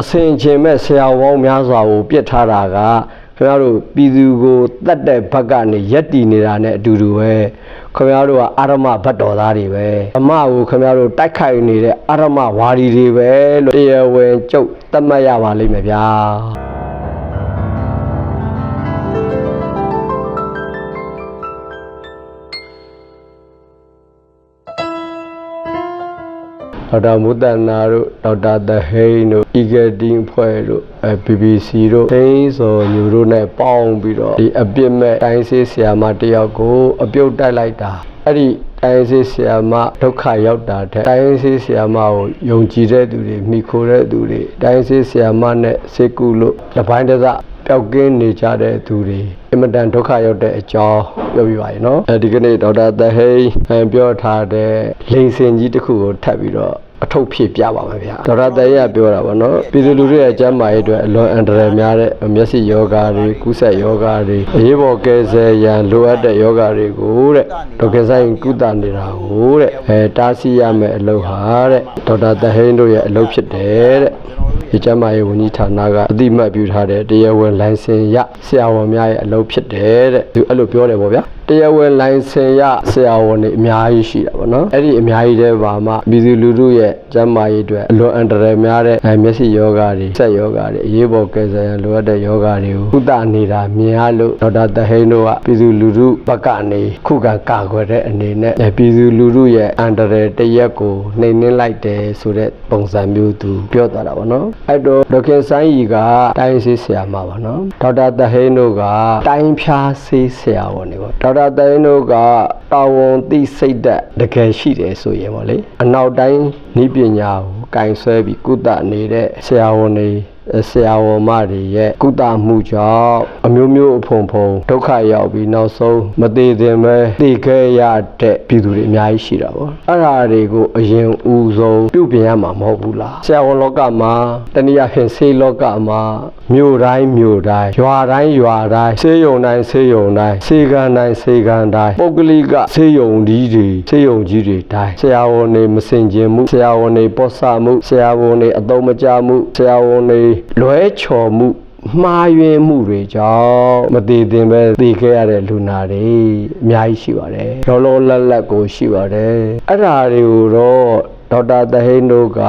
အစင်ချင်းမဲ့ဆရာဝန်များစွာကိုပြစ်ထားတာကခင်ဗျားတို့ပြည်သူကိုတတ်တဲ့ဘက်ကနေရက်တီနေတာနဲ့အတူတူပဲခင်ဗျားတို့ကအာရမဘတ်တော်သားတွေပဲအမကိုခင်ဗျားတို့တိုက်ခိုက်နေတဲ့အာရမဝါဒီတွေပဲလို့တရားဝင်ကြုတ်သတ်မှတ်ရပါလိမ့်မယ်ဗျာ ဒေါက်တာမုတနာတို့ဒေါက်တာသဟိန်းတို့ Eagle Team ဖွဲ့တို့အဲ BBC တို့သိန်းစော်ညူတို့နဲ့ပေါင်းပြီးတော့ဒီအပြစ်မဲ့တိုင်းစေးဆရာမတယောက်ကိုအပြုတ်တိုက်လိုက်တာအဲ့ဒီတိုင်းစေးဆရာမဒုက္ခရောက်တာတဲ့တိုင်းစေးဆရာမကိုယုံကြည်တဲ့သူတွေမိခိုတဲ့သူတွေတိုင်းစေးဆရာမနဲ့စေကူလို့တစ်ပိုင်းတစ်စ ပျောက်ကင်းနေကြတဲ့သူတွေအင်မတန်ဒုက္ခရောက်တဲ့အကြောင်းပြောပြပါရနော်အဲဒီကနေ့ဒေါက်တာသဟိန်းပြောထားတဲ့လိန်စင်ကြီးတစ်ခုကိုထပ်ပြီးတော့အထုပ်ဖြည့်ပြပါမယ်ဗျာဒေါက်တာတရပြောတာဗောနော်ပြည်သူလူထုရဲ့အကျန်းမာရေးအတွက်အလွန်အန္တရာယ်များတဲ့မျက်စိယောဂါတွေကုသယောဂါတွေအရေးပေါ်ကယ်ဆယ်ရန်လိုအပ်တဲ့ယောဂါတွေကိုတဲ့ဒေါက်တာဆိုင်ကုသနေတာကိုတဲ့အဲတားဆီးရမယ်အလုပ်ဟာတဲ့ဒေါက်တာတဟိန်းတို့ရဲ့အလုပ်ဖြစ်တယ်တဲ့ ဒီကျန်းမာရေးဝန်ကြီးဌာနကအတိအမှတ်ပြုထားတဲ့တရားဝင်လိုင်စင်ရဆရာဝန်များရဲ့အလုပ်ဖြစ်တယ်တဲ့သူအဲ့လိုပြောတယ်ဗောဗျာတရားဝင်လိုင်စင်ရဆရာဝန်တွေအများကြီးရှိတာပေါ့နော်အဲ့ဒီအများကြီးတဲ့ဘာမှပြည်သူလူထုရဲ့ကျန်းမာရေးအတွက်အလွန်အန္တရာယ်များတဲ့အဲမျက်စိယောဂါတွေစက်ယောဂါတွေအရေးပေါ်ကယ်ဆယ်ရန်လိုအပ်တဲ့ယောဂါတွေကိုကုသနေတာမြင်ရလို့ဒေါက်တာတဟိန်းတို့ကပြည်သူလူထုဘက်ကနေခုခံကာကွယ်တဲ့အနေနဲ့အဲပြည်သူလူထုရဲ့အန္တရာယ်တစ်ရက်ကိုနှိမ်နင်းလိုက်တယ်ဆိုတဲ့ပုံစံမျိုးသူပြောသွားတာပေါ့နော်အဲ့တော့ဒေါက်ခင်ဆိုင်းကြီးကတိုင်းဆေးဆရာမပါနော်ဒေါက်တာတဟိန်းတို့ကတိုင်းဖြားဆေးဆရာဝန်တွေပေါ့ဒေါက်တာတဟိန်းတို့ကတာဝန်သိစိတ်သက်တကယ်ရှိတယ်ဆိုရင်ပေါ့လေအနောက်တိုင်းဤပညာကိုကင်ဆွဲပြီးကုသနေတဲ့ဆရာဝန်တွေ ဆရာဝန်မတွေရဲ့ကုသမှုကြောင့်အမျိုးမျိုးအဖုံဖုံဒုက္ခရောက်ပြီးနောက်ဆုံးမသေးသင်ပဲသိခဲ့ရတဲ့ပြည်သူတွေအများကြီးရှိတာပေါ့အဲ့ဒါတွေကိုအရင်ဦးဆုံးပြုပြင်ရမှာမဟုတ်ဘူးလားဆရာဝန်လောကမှာတနည်းအားဖြင့်ဆေးလောကမှာမြို့တိုင်းမြို့တိုင်းရွာတိုင်းရွာတိုင်းဆေးရုံတိုင်းဆေးရုံတိုင်းဆေးကန်းတိုင်းဆေးကန်းတိုင်းပုဂ္ဂလိကဆေးရုံကြီးတွေဆေးရုံကြီးတွေတိုင်းဆရာဝန်တွေမစင်ကျင်မှုဆရာဝန်တွေပော့ဆမှုဆရာဝန်တွေအသုံးမကျမှုဆရာဝန်တွေလွဲချော်မှုမှားယွင်းမှုတွေကြောင့်မတည်တင်ပဲတည်ခဲ့ရတဲ့လူနာတွေအများကြီးရှိပါတယ်လောလောလတ်လတ်ကိုရှိပါတယ်အဲ့ဓာတွေကိုတော့ဒေါက်တာသဟိန်းတို့က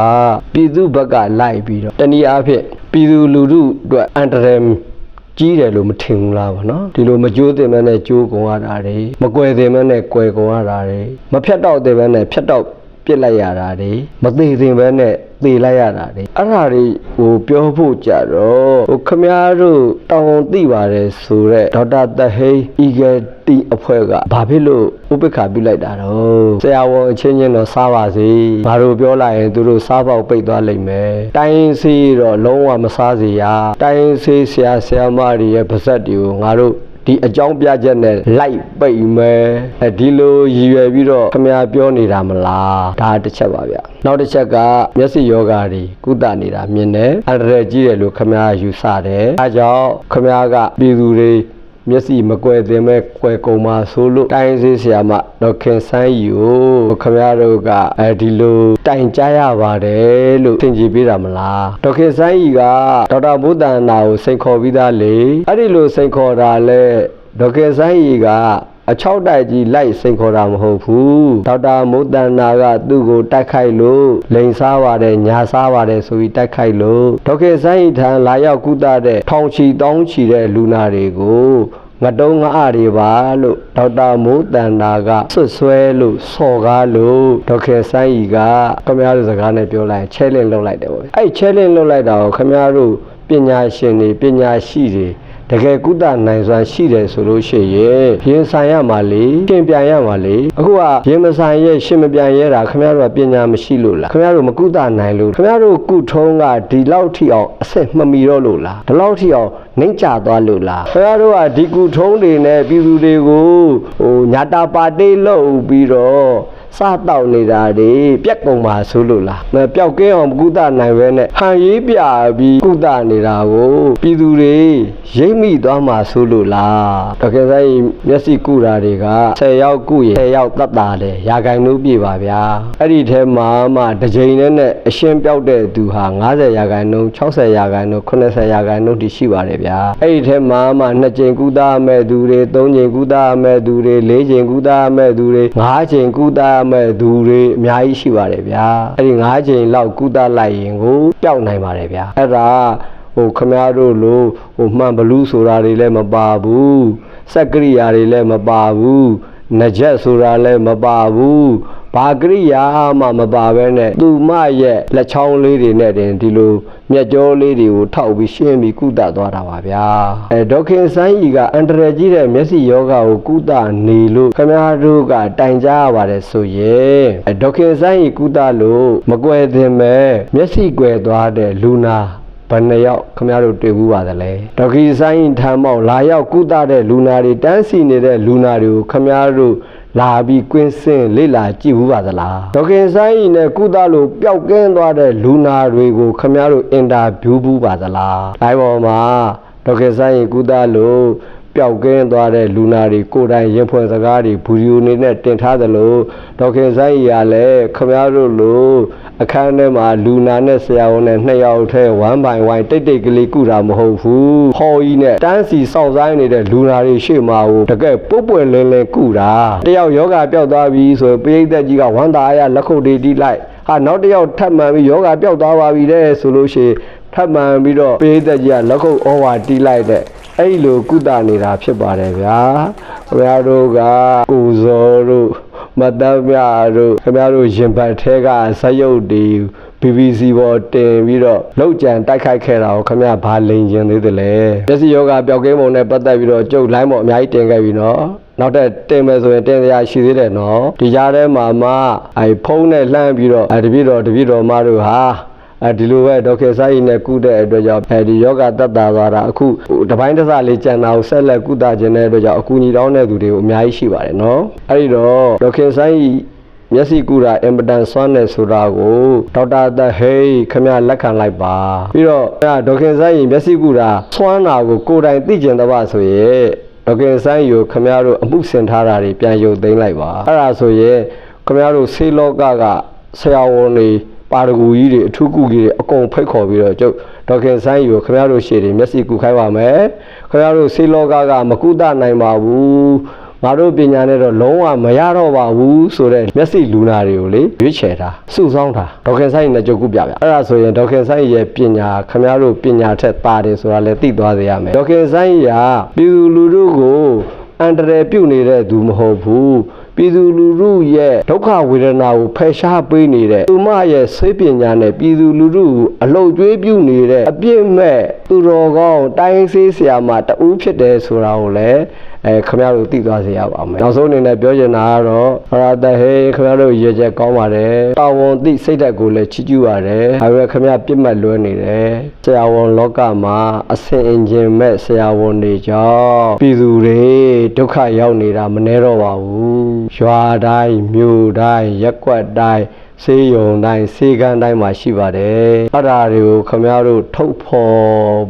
ပြည်သူဘက်ကလိုက်ပြီးတော့တနည်းအားဖြင့်ပြည်သူလူထုအတွက်အန်တရယ်ကြီးတယ်လို့မထင်ဘူးလားဗောနော်ဒီလိုမကြိုးတင်မဲနဲ့ကြိုးကုန်ရတာတွေမကွယ်တင်မဲနဲ့ကွယ်ကုန်ရတာတွေမဖြတ်တော့တင်မဲနဲ့ဖြတ်တော့ ပြစ်လိုက်ရတာတွေမသေးတင်ပဲနဲ့သေလိုက်ရတာတွေအဲ့ဒါတွေဟိုပြောဖို့ကြတော့ဟိုခမားတို့တောင်းသိပါတယ်ဆိုတော့ဒေါက်တာသဟိန်း Eagle T အဖွဲ့ကဘာဖြစ်လို့ဥပက္ခပြုလိုက်တာတော့ဆရာဝန်အချင်းချင်းတော့စားပါစေဘာလို့ပြောလိုက်ရင်သူတို့စားပေါက်ပိတ်သွားလိမ့်မယ်တိုင်းစီတော့လုံးဝမစားစေရတိုင်းစီဆရာဆရာမတွေရဲ့ပါဇက်တွေကိုငါတို့ ဒီအကြောင်းပြချက်နဲ့လိုက်ပိတ်မယ်အဲဒီလိုရည်ရွယ်ပြီးတော့ခမရပြောနေတာမလားဒါတစ်ချက်ပါဗျနောက်တစ်ချက်ကမျက်စိယောဂါတွေကုသနေတာမြင်တယ်အရရကြီးတယ်လို့ခမရယူဆတယ်အဲကြောင့်ခမရကပြည်သူတွေ မျက်စိမကွယ်သင်မဲ့ကွယ်ကုန်ပါဆိုလို့တိုင်းစေးဆရာမဒေါက်ခင်ဆန်းကြီးကိုခမရတို့ကအဲဒီလိုတိုင်ကြားရပါတယ်လို့သင်ကြည်ပေးတာမလားဒေါက်ခင်ဆန်းကြီးကဒေါက်တာဘုဒ္ဒနာကိုစိန်ခေါ်ပြီးသားလေအဲ့ဒီလိုစိန်ခေါ်တာလဲဒေါက်ခင်ဆန်းကြီးက အချောက်တိုက်ကြီးလိုက်စိန်ခေါ်တာမဟုတ်ဘူးဒေါက်တာမုဒ္ဒနာကသူ့ကိုတိုက်ခိုက်လို့လိန်စားပါတယ်ညာစားပါတယ်ဆိုပြီးတိုက်ခိုက်လို့ဒေါက်ခင်ဆန်းကြီးထံလာရောက်ကုသတဲ့ထောင်ချီတောင်းချီတဲ့လူနာတွေကိုငတုံးငါအတွေပါလို့ဒေါက်တာမိုးတန်နာကဆွတ်ဆွဲလို့စော်ကားလို့ဒေါက်ခင်ဆန်းကြီးကခမရတို့စကားနဲ့ပြောလိုက်ချဲလင်းလုပ်လိုက်တယ်ပေါ့အဲ့ချဲလင်းလုပ်လိုက်တာကိုခမရတို့ပညာရှင်တွေပညာရှိတွေ တကယ်ကုသနိုင်စွာရှိတယ်ဆိုလို့ရှိရင်ရင်ဆိုင်ရမှာလေပြင်ပြန်ရမှာလေအခုကရင်မဆိုင်ရဲ့ရှင်မပြန်ရဲတာခင်ဗျားတို့ကပညာမရှိလို့လားခင်ဗျားတို့မကုသနိုင်လို့ခင်ဗျားတို့ကုထုံးကဒီလောက်ထိအောင်အဆက်မမီတော့လို့လားဒီလောက်ထိအောင်နှိမ့်ချသွားလို့လားခင်ဗျားတို့ကဒီကုထုံးတွေနဲ့ပြည်သူတွေကိုဟိုညာတာပါတေးလုပ်ပြီးတော့ စတောက်နေတာတွေပြက်ကုန်ပါဆိုလို့လားမပျောက်ကင်းအောင်ကုသနိုင်ပဲနဲ့ဟန်ရေးပြပြီးကုသနေတာကိုပြည်သူတွေရိပ်မိသွားမှာဆိုလို့လားတကယ်ဆိုင်မျက်စိကုတာတွေက10ယောက်ကုရင်10ယောက်တတ်တာတယ်ရာဂိုင်နှုန်းပြပါဗျာအဲ့ဒီထဲမှာမှတစ်ချိန်နဲ့နဲ့အရှင်းပြောက်တဲ့သူဟာ90ရာဂိုင်နှုန်း60ရာဂိုင်နှုန်း80ရာဂိုင်နှုန်းတိရှိပါတယ်ဗျာအဲ့ဒီထဲမှာမှ2ချိန်ကုသမဲ့သူတွေ3ချိန်ကုသမဲ့သူတွေ4ချိန်ကုသမဲ့သူတွေ5ချိန်ကုသမဲ့သူတွေအများကြီးရှိပါတယ်ဗျာအဲ့ဒီ5ချိန်လောက်ကုသလိုက်ရင်ကိုပျောက်နိုင်ပါတယ်ဗျာအဲ့ဒါဟိုခမရတို့လိုဟိုမှန်ဘလူးဆိုတာတွေလည်းမပါဘူးစက်ကရိယာတွေလည်းမပါဘူးနကြက်ဆိုတာလည်းမပါဘူး ဘာကရိယာမှမပါဘဲနဲ့သူမရဲ့လက်ချောင်းလေးတွေနဲ့တင်ဒီလိုမျက်ကြောလေးတွေကိုထောက်ပြီးရှင်းပြီးကုသသွားတာပါဗျာအဲဒေါခင်ဆိုင်းကြီးကအန်တရယ်ကြီးတဲ့မျက်စိယောဂကိုကုသနေလို့ခမရတို့ကတိုင်ကြရပါတယ်ဆိုရင်အဲဒေါခင်ဆိုင်းကြီးကုသလို့မကွယ်သင်မဲ့မျက်စိကွယ်သွားတဲ့လူနာဘယ်နှယောက်ခမရတို့တွေ့ဘူးပါသလဲဒေါကီဆိုင်ထမ်းမောက်လာရောက်ကုသတဲ့လူနာတွေတန်းစီနေတဲ့လူနာတွေကိုခမရတို့ လာပြီးကွင်းစင်လေ့လာကြည့်ဘူးပါသလားဒေါကင်ဆိုင်နဲ့ကုသလို့ပျောက်ကင်းသွားတဲ့လူနာတွေကိုခမရတို့အင်တာဗျူးဘူးပါသလားအဲပေါ်မှာဒေါကင်ဆိုင်ကုသလို့ ပျောက်ကင်းသွားတဲ့လူနာတွေကိုယ်တိုင်ရင်ဖွယ်စကားတွေဗီဒီယိုနေနဲ့တင်ထားသလိုဒေါက်ခင်ဆိုင်ကြီးကလည်းခမရတို့လိုအခန်းထဲမှာလူနာနဲ့ဆရာဝန်နဲ့နှစ်ယောက်ထဲဝမ်းပိုင်ဝိုင်းတိတ်တိတ်ကလေးကုတာမဟုတ်ဘူးဟော်ကြီးနဲ့တန်းစီစောင့်ဆိုင်နေတဲ့လူနာတွေရှေ့မှာကိုတကယ်ပုတ်ပွယ်လင်းလင်းကုတာတယောက်ယောဂပျောက်သွားပြီဆိုရင်ပိဋကတ်ကြီးကဝမ်းသာအရလက်ခုပ်တွေတီးလိုက်ဟာနောက်တစ်ယောက်ထပ်မှန်ပြီးယောဂပျောက်သွားပါပြီတဲ့ဆိုလို့ရှိရင်ထပ်မှန်ပြီးတော့ပိဋကတ်ကြီးကလက်ခုပ်ဩဝါတီးလိုက်တဲ့ အဲ့လိုကုသနေတာဖြစ်ပါတယ်ဗျာခင်ဗျားတို့ကကိုဇော်တို့မတတ်မြတို့ခင်ဗျားတို့ရင်ပတ်ထဲကဇက်ရုပ်တွေ BBC ပေါ်တင်ပြီးတော့လောက်ကြံတိုက်ခိုက်ခဲ့တာကိုခင်ဗျားဘာလိန်ကျင်သေးသလဲမျက်စိယောဂပျောက်ကင်းပုံနဲ့ပတ်သက်ပြီးတော့ကျုပ်လိုင်းပေါ်အများကြီးတင်ခဲ့ပြီနော်နောက်တက်တင်မယ်ဆိုရင်တင်စရာရှိသေးတယ်နော်ဒီကြားထဲမှာမှအဲဖုန်းနဲ့လှမ်းပြီးတော့အဲတပြည့်တော်တပြည့်တော်မတို့ဟာ အဲဒီလိုပဲဒေါက်တာဆိုင်နဲ့ကုတဲ့အတွက်ကြောင့်အဲဒီယောဂတက်တာသွားတာအခုဟိုတစ်ပိုင်းတစ်စလေးကြံတာကိုဆက်လက်ကုသခြင်းတဲ့အတွက်ကြောင့်အကူအညီတောင်းတဲ့သူတွေကိုအများကြီးရှိပါတယ်နော်အဲဒီတော့ဒေါက်တာဆိုင်မျက်စိကူတာအင်ပတန်ဆွမ်းနေဆိုတာကိုဒေါက်တာသဟိတ်ခမရလက်ခံလိုက်ပါပြီးတော့ခမရဒေါက်ခင်ဆိုင်မျက်စိကူတာဆွမ်းတာကိုကိုယ်တိုင်သိကျင်တော့ပါဆိုရင်ဒေါက်ခင်ဆိုင်ကိုခမရတို့အမှုဆင်ထားတာတွေပြန်ရုပ်သိမ်းလိုက်ပါအဲ့ဒါဆိုရင်ခမရတို့ဆေးလောကကဆရာဝန်တွေ ပါရဂူကြီးတွေအထူးကုကြီးတွေအကုန်ဖိတ်ခေါ်ပြီးတော့ကျုပ်ဒေါက်ခင်ဆိုင်ကိုခမရတို့ရှေ့တွေမျက်စိကူခိုင်းပါမယ်ခမရတို့ဆေးလောကကမကုသနိုင်ပါဘူးငါတို့ပညာနဲ့တော့လုံးဝမရတော့ပါဘူးဆိုတော့မျက်စိလူနာတွေကိုလေရွေးချယ်တာစုဆောင်းတာဒေါက်ခင်ဆိုင်နဲ့ကြုတ်ကုပြပြအဲ့ဒါဆိုရင်ဒေါက်ခင်ဆိုင်ရဲ့ပညာခမရတို့ပညာထက်ပါတယ်ဆိုတာလည်းသိသွားစေရမယ်ဒေါက်ခင်ဆိုင်ကပြည်သူလူထုကိုအန္တရာယ်ပြုတ်နေတဲ့သူမဟုတ်ဘူး ပြည်သူလူထုရဲ့ဒုက္ခဝေဒနာကိုဖယ်ရှားပေးနေတဲ့သူမရဲ့စိတ်ပညာနဲ့ပြည်သူလူထုကိုအလုတ်ကျွေးပြုနေတဲ့အပြစ်မဲ့သူတော်ကောင်းတိုင်းဆေးဆရာမတူးဖြစ်တယ်ဆိုတာကိုလည်း အဲခမရတို့သိသွားစေရပါမယ်နောက်ဆုံးအနေနဲ့ပြောချင်တာကတော့ဟရာတဟေခမရတို့ရေချက်ကောင်းပါတယ်တာဝန်သိစိတ်ဓာတ်ကိုလည်းချီးကျူးရတယ်ဒါပေမဲ့ခမရပြစ်မှတ်လွဲနေတယ်ဆရာဝန်လောကမှာအဆင်အင်ဂျင်မဲ့ဆရာဝန်တွေကြောင့်ပြည်သူတွေဒုက္ခရောက်နေတာမနှဲတော့ပါဘူးရွာတိုင်းမြို့တိုင်းရက်ကွက်တိုင်း စေးရုံတိုင်းစေကန်းတိုင်းမှာရှိပါတယ်အဲ့ဒါတွေကိုခမရတို့ထုတ်ဖော်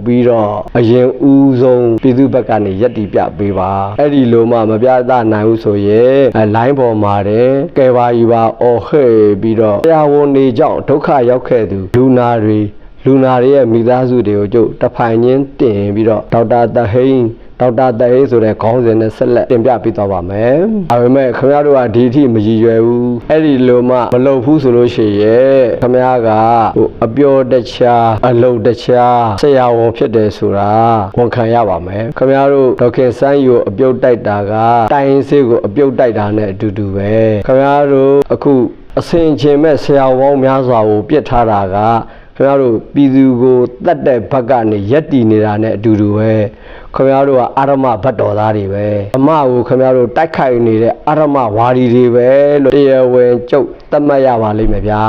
ပြီးတော့အရင်ဦးဆုံးပြည်သူဘက်ကနေယက်တီပြပေးပါအဲ့ဒီလိုမှမပြသနိုင်ဘူးဆိုရင်အဲလိုင်းပေါ်မှာတယ်ကဲပါယူပါအော်ဟဲ့ပြီးတော့ဆရာဝန်တွေကြောင့်ဒုက္ခရောက်ခဲ့သူလူနာတွေလူနာတွေရဲ့မိသားစုတွေကိုကျုပ်တဖိုင်ချင်းတင်ပြီးတော့ဒေါက်တာတဟိန်း ဒေါက်တာတဟိန်းဆိုတဲ့ခေါင်းစဉ်နဲ့ဆက်လက်တင်ပြပေးသွားပါမယ်။ဒါပေမဲ့ခင်ဗျားတို့ကဒီအထိမရည်ရွယ်ဘူး။အဲ့ဒီလိုမှမလုပ်ဘူးဆိုလို့ရှိရင်ခင်ဗျားကဟိုအပျော်တခြားအလုပ်တခြားဆရာဝန်ဖြစ်တယ်ဆိုတာဝန်ခံရပါမယ်။ခင်ဗျားတို့ဒေါက်ခင်စန်းယူကိုအပြုတ်တိုက်တာကတိုင်းဆေးကိုအပြုတ်တိုက်တာနဲ့အတူတူပဲ။ခင်ဗျားတို့အခုအစင်ချင်းမဲ့ဆရာဝန်များစွာကိုပြစ်ထားတာကခင်ဗျားတို့ပြည်သူကိုတတ်တဲ့ဘက်ကနေရက်တီနေတာနဲ့အတူတူပဲ ခင်ဗျားတို့ကအာရမဘတ်တော်သားတွေပဲအမကိုခင်ဗျားတို့တိုက်ခိုက်နေတဲ့အာရမဝါဒီတွေပဲလို့တရားဝင်ကြုတ်သတ်မှတ်ရပါလိမ့်မယ်ဗျာ